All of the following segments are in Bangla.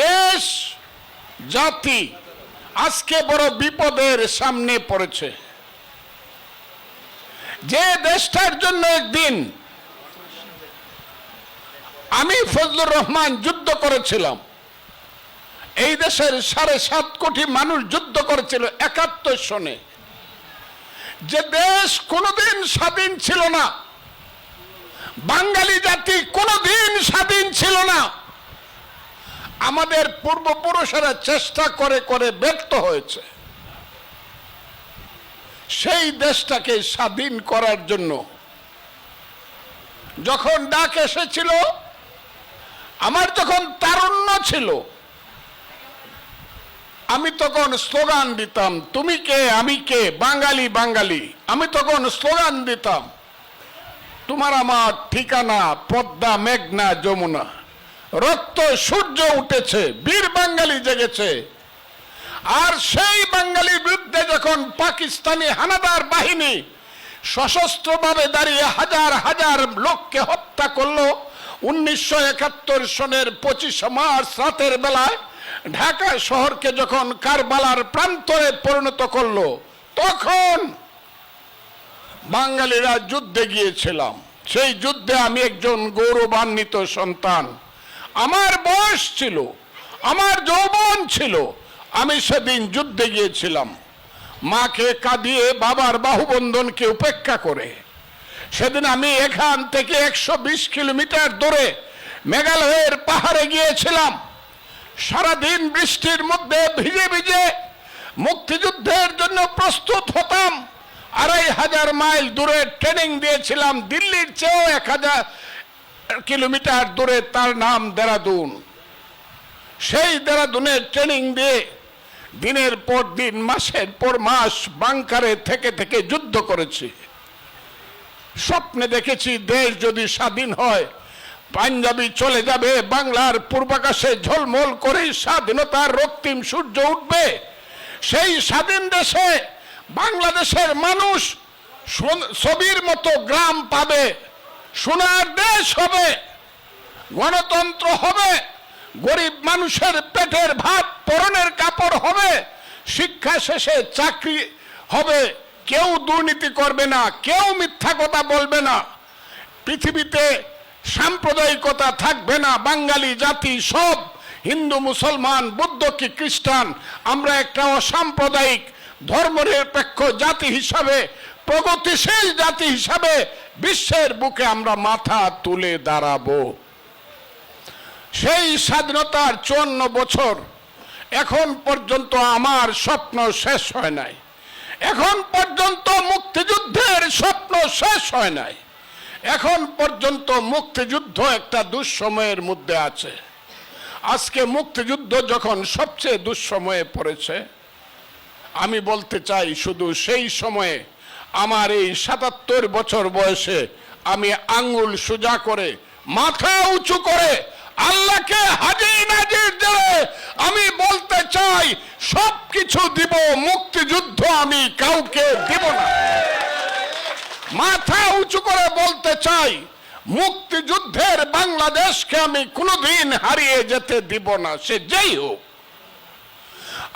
দেশ, জাতি আজকে বড় বিপদের সামনে পড়েছে। যে দেশটার জন্য একদিন আমি ফজলুর রহমান যুদ্ধ করেছিলাম, এই দেশের সাড়ে সাত কোটি মানুষ যুদ্ধ করেছিল একাত্তর সনে। যে দেশ কোনোদিন স্বাধীন ছিল না, বাঙালি জাতি কোনোদিন স্বাধীন ছিল না। আমাদের পূর্বপুরুষেরা চেষ্টা করে করে ব্যক্ত হয়েছে। সেই দেশটাকে স্বাধীন করার জন্য যখন ডাক এসেছিল, আমার যখন তারুণ্য ছিল, আমি তখন স্লোগান দিতাম, তুমি কে? আমি কে? বাঙালি বাঙালি। আমি তখন স্লোগান দিতাম, তোমার আমার ঠিকানা পদ্মা, মেঘনা, যমুনা। রক্ত সূর্য উঠেছে, বীর বাঙালি জেগেছে। আর সেই বাঙালির বিরুদ্ধে যখন পাকিস্তানি হানাদার বাহিনী সশস্ত্রভাবে দাঁড়িয়ে হাজার হাজার লোককে হত্যা করল, উনিশশো একাত্তর সনের পঁচিশে মার্চ রাতের বেলায় ঢাকা শহরকে যখন কারবালার প্রান্তরে পরিণত করল, তখন বাঙালিরা যুদ্ধে গিয়েছিলাম। সেই যুদ্ধে আমি একজন গৌরবান্বিত সন্তান। আমার বয়স ছিল, আমার যৌবন ছিল, আমি সেদিন যুদ্ধে গিয়েছিলাম। মাকে কাঁদিয়ে বাবার বাহুবন্ধনকে উপেক্ষা করে। সেদিন আমি এখান থেকে একশো বিশ কিলোমিটার দূরে মেঘালয়ের পাহাড়ে গিয়েছিলাম। সারাদিন বৃষ্টির মধ্যে ভিজে ভিজে মুক্তিযুদ্ধের জন্য প্রস্তুত হতাম। আড়াই হাজার মাইল দূরে ট্রেনিং দিয়েছিলাম, দিল্লির চেয়েও এক হাজার কিলোমিটার দূরে তার নাম দেরাদুন। সেই দেরাদুনের ট্রেনিং দিয়ে দিনের পর দিন, মাসের পর মাস বাংকারে থেকে থেকে যুদ্ধ করেছি। স্বপ্নে দেখেছি দেশ যদি স্বাধীন হয়, পাঞ্জাবি চলে যাবে, বাংলার পূর্বাকাশে ঝলমল করে স্বাধীনতার রক্তিম সূর্য উঠবে। সেই স্বাধীন দেশে বাংলাদেশের মানুষ ছবির মতো গ্রাম পাবে। সোনার দেশ হবে, গণতন্ত্র হবে, গরিব মানুষের পেটের ভাত পরনের কাপড় হবে, শিক্ষা শেষে চাকরি হবে, কেউ দুর্নীতি করবে না, কেউ মিথ্যা কথা বলবে না, পৃথিবীতে সাম্প্রদায়িকতা থাকবে না, বাঙালি জাতি সব, হিন্দু, মুসলমান, বৌদ্ধ কি খ্রিস্টান, আমরা একটা অসাম্প্রদায়িক, ধর্মনিরপেক্ষ জাতি হিসাবে প্রগতিশীল জাতি হিসাবে বিশ্বের বুকে আমরা মাথা তুলে দাঁড়াবো। সেই স্বাধীনতার চুয়ান্ন বছর এখন পর্যন্ত আমার স্বপ্ন শেষ হয় নাই। এখন পর্যন্ত মুক্তিযুদ্ধের স্বপ্ন শেষ হয় নাই। এখন পর্যন্ত মুক্তিযুদ্ধ একটা দুঃসময়ের মধ্যে আছে। আজকে মুক্তিযুদ্ধ যখন সবচেয়ে দুঃসময়ে পড়েছে, আমি বলতে চাই শুধু সেই সময়ে আমার এই সাতাত্তর বছর বয়সে আমি আঙ্গুল সোজা করে, মাথা উঁচু করে আল্লাহকে হাজির নাজির আমি বলতে চাই সব কিছু দিব, মুক্তিযুদ্ধ আমি কাউকে দিব না। মাথা উঁচু করে বলতে চাই, মুক্তিযুদ্ধের বাংলাদেশকে আমি কোনোদিন হারিয়ে যেতে দিব না, সে যেই হোক।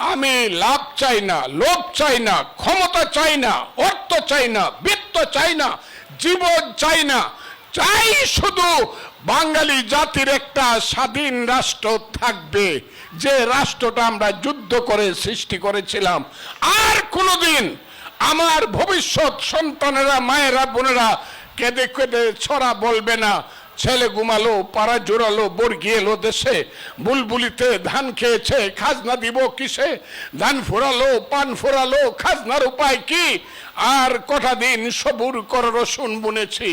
আমি লাভ চাই না, লোভ চাই না, ক্ষমতা চাই না, অর্থ চাই না, বৃত্ত চাই না, জীবন চাই না। চাই শুধু বাঙালি জাতির একটা স্বাধীন রাষ্ট্র থাকবে। যে রাষ্ট্রটা আমরা যুদ্ধ করে সৃষ্টি করেছিলাম। আর কোনোদিন আমার ভবিষ্যৎ সন্তানেরা, মায়েরা, বোনেরা কেঁদে কেঁদে ছড়া বলবে না। ছেলে ঘুমালো, পাড়া জোরালো বর্গি এলো দেশে। বুলবুলিতে ধান খেয়েছে, খাজনা দিব কিসে? ধান ফোরালো, পান ফোরালো, খাজনার উপায় কি? আর কটা দিন সবুর কর রসুন বুনেছি।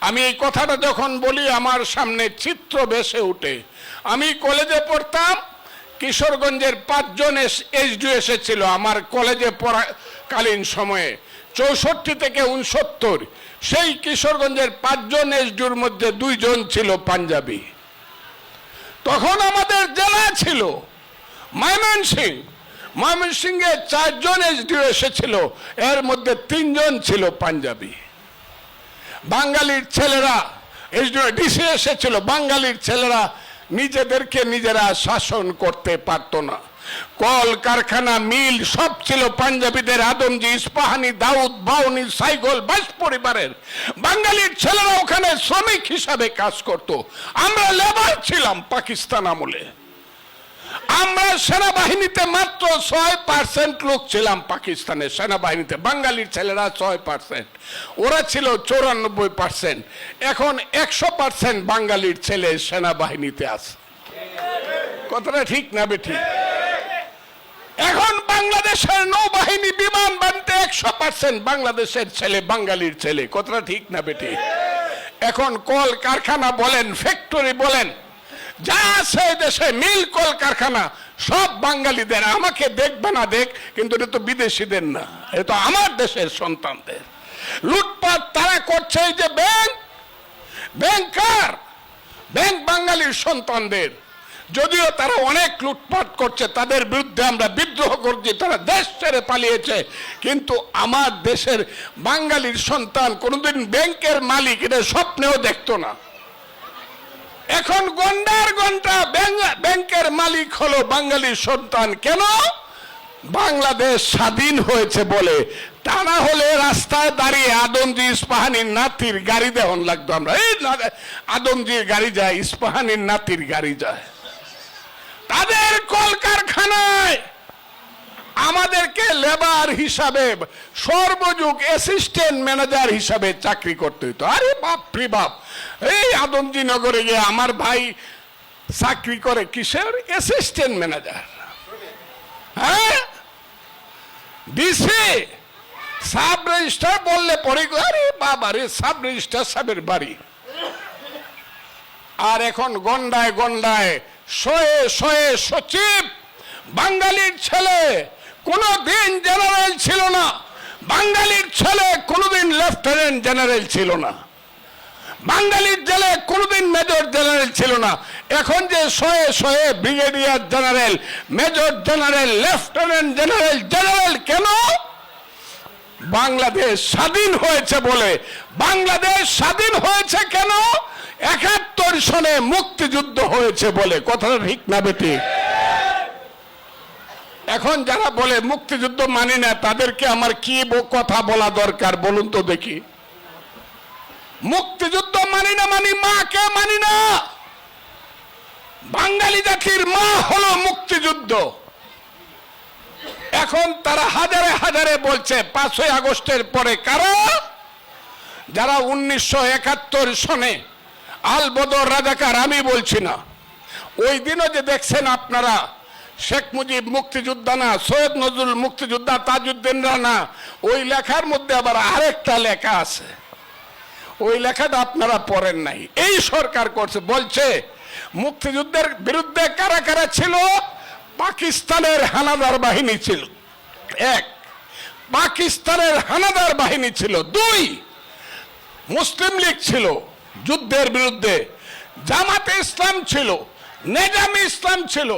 আমি এই কথাটা যখন বলি, আমার সামনে চিত্র বেসে উঠে আমি কলেজে পড়তাম, কিশোরগঞ্জের পাঁচজন এইচডি এসেছিল আমার কলেজে পড়াকালীন সময়ে। চৌষট্টি থেকে উনসত্তর সেই কিশোরগঞ্জের পাঁচজন এসডির মধ্যে দুইজন ছিল পাঞ্জাবি। তখন আমাদের জেলা ছিল ময়মনসিং। ময়মনসিংহে চারজন এসডিও এসেছিল, এর মধ্যে তিনজন ছিল পাঞ্জাবি। বাঙালির ছেলেরা এসডিও ডিসি এসেছিল, বাঙালির ছেলেরা নিজেদেরকে নিজেরা শাসন করতে পারতো না। কল কারখানা মিল, সব ছিল পাঞ্জাবিদের আদমজি ইস্পাহানি, দাউদ, বাউনি, সাইগল বাস পরিবারের। বাঙালির ছেলেরা ওখানে শ্রমিক হিসাবে কাজ করত। আমরা লেবার ছিলাম পাকিস্তান আমলে। আমরা সেনাবাহিনীতে মাত্র ছয় পার্সেন্ট লোক ছিলাম পাকিস্তানের সেনাবাহিনীতে। বাঙালির ছেলেরা ছয় পার্সেন্ট, ওরা ছিল চৌরানব্বই পার্সেন্ট। এখন একশো পার্সেন্ট বাঙালির ছেলে সেনাবাহিনীতে আছে। কথাটা ঠিক না বেঠিক এখন বাংলাদেশের নৌবাহিনী বিমান বানতে একশো পার্সেন্ট বাংলাদেশের ছেলে, বাঙালির ছেলে। কথাটা ঠিক না বেটি? এখন কল কারখানা বলেন ফ্যাক্টরি বলেন, যা আছে দেশে, মিল কল কারখানা সব বাঙালিদের। আমাকে দেখবে না দেখ, কিন্তু এটা তো বিদেশিদের না, এটা তো আমার দেশের সন্তানদের। লুটপাট তারা করছে এই যে ব্যাংক ব্যাংকার ব্যাংক বাঙালির সন্তানদের। যদিও তারা অনেক লুটপাট করছে, তাদের বিরুদ্ধে আমরা বিদ্রোহ করছি, তারা দেশ ছেড়ে পালিয়েছে। কিন্তু আমার দেশের বাঙালির সন্তান কোনোদিন ব্যাংকের মালিক, এটা স্বপ্নেও দেখতো না। এখন গন্ডার ঘণ্টা ব্যাংকের মালিক হলো বাঙালির সন্তান। কেন? বাংলাদেশ স্বাধীন হয়েছে বলে। তা না হলে রাস্তায় দাঁড়িয়ে আদমজি, ইস্পাহানির নাতির গাড়ি দেহন লাগতো আমরা। এই আদমজির গাড়ি যায়, ইস্পাহানির নাতির গাড়ি যায়। তাদের কলকারখানায় আমাদেরকে লেবার হিসাবে, সর্বযুগ অ্যাসিস্ট্যান্ট ম্যানেজার হিসাবে চাকরি করতে হতো আরে বাপ রে বাপ, এই আদমজি নগরে গিয়ে আমার ভাই চাকরি করে কিসের? অ্যাসিস্ট্যান্ট ম্যানেজার হ্যাঁ? ডিসি সাব রেজিস্টার বললে পরে আরে বাবা রে, সাব রেজিস্টার সাহেবের বাড়ি। আর এখন গন্ডায় গন্ডায় শয়ে শয়ে সচিব, বাঙালির ছেলে কোনো দিন জেনারেল ছিল না। বাঙালির ছেলে কোনোদিন লেফটেন্যান্ট জেনারেল ছিল না। বাঙালির জেলে কোনোদিন মেজর জেনারেল ছিল না। এখন যে শয়ে শয়ে brigadier general major general lieutenant general general কেন? বাংলাদেশ স্বাধীন হয়েছে বলে। বাংলাদেশ স্বাধীন হয়েছে কেন? একাত্তর সনে মুক্তিযুদ্ধ হয়েছে বলে। কথাটা ঠিক না বেটি? এখন যারা বলে মুক্তিযুদ্ধ মানি না, তাদেরকে আমার কি কথা বলা দরকার বলুন তো দেখি। মুক্তিযুদ্ধ মানি না মানি মাকে মানি না। বাঙালি জাতির মা হলো মুক্তিযুদ্ধ। এখন তারা হাজারে হাজারে বলছে, পাঁচই আগস্টের পরে কারা? যারা উনিশশো একাত্তর সনে আলবদর রাজাকার, আমি বলছি না। ওই দিনও যে দেখছেন আপনারা, শেখ মুজিব মুক্তিযোদ্ধা না, সৈয়দ নজরুল মুক্তিযোদ্ধা, তাজউদ্দিন রানা, ওই লেখার মধ্যে আবার আরেকটা লেখা আছে। ওই লেখাটা আপনারা পড়েন নাই। এই সরকার করছে, বলছে, মুক্তিযুদ্ধের বিরুদ্ধে কারা কারা ছিল? পাকিস্তানের হানাদার বাহিনী ছিল। এক, পাকিস্তানের হানাদার বাহিনী ছিল। দুই, মুসলিম লীগ ছিল যুদ্ধের বিরুদ্ধে। জামাতে ইসলাম ছিল, নেজামি ইসলাম ছিল,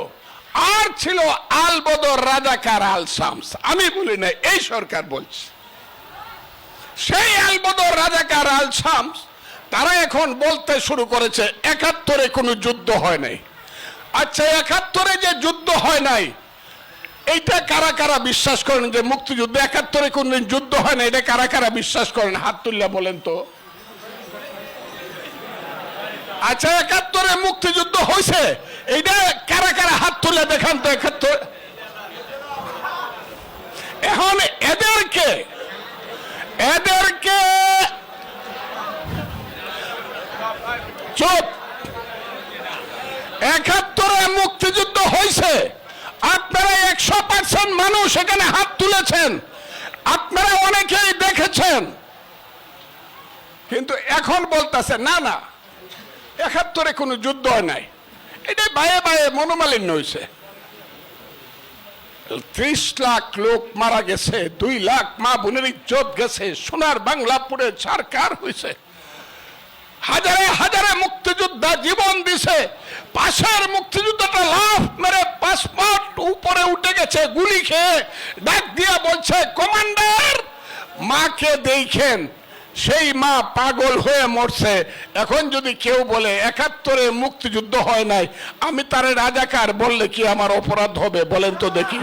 আর ছিল আল বদর রাজাকার আল শামস। আমি বলি না এই সরকার বলছে। সেই আল বদর রাজাকার আল শামস, তারা এখন বলতে শুরু করেছে, একাত্তরে কোনো যুদ্ধ হয় নাই। আচ্ছা একাত্তরে যে যুদ্ধ হয় নাই, এইটা কারা কারা বিশ্বাস করেন যে মুক্তিযুদ্ধ? একাত্তরে কোনদিন যুদ্ধ হয় না এটা কারা কারা বিশ্বাস করেন? হাত তুল্লা বলেন তো। আচ্ছা একাত্তরে মুক্তিযুদ্ধ হয়েছে এইটা কারা কারা হাত তুলে দেখান তো একাত্তর। এখন এদেরকে এদেরকে, চুপ একাত্তরে মুক্তিযুদ্ধ হয়েছে আপনারা একশো মানুষ এখানে হাত তুলেছেন। আপনারা অনেকেই দেখেছেন। কিন্তু এখন বলতেছে, না না, একাত্তরে কোনো যুদ্ধ হয় নাই। এটা বায়ে বায়ে মনোমালিন্য হয়েছে ত্রিশ লাখ লোক মারা গেছে, দুই লাখ মা বোনের ইজ্জত গেছে, সোনার বাংলা পুরে ছারকার হয়েছে হাজারে হাজারে মুক্তিযোদ্ধা জীবন দিছে, পাশের মুক্তিযুদ্ধটা লাফ মেরে পাসপোর্ট উপরে উঠে গেছে গুলি খেয়ে ডাক দিয়া বলছে, কমান্ডার, মাকে দেখেন। সেই মা পাগল হয়ে মরছে। এখন যদি কেউ বলে, একাত্তরে মুক্তিযুদ্ধ হয় নাই, আমি তারে রাজাকার বললে কি আমার অপরাধ হবে? বলেন তো দেখি।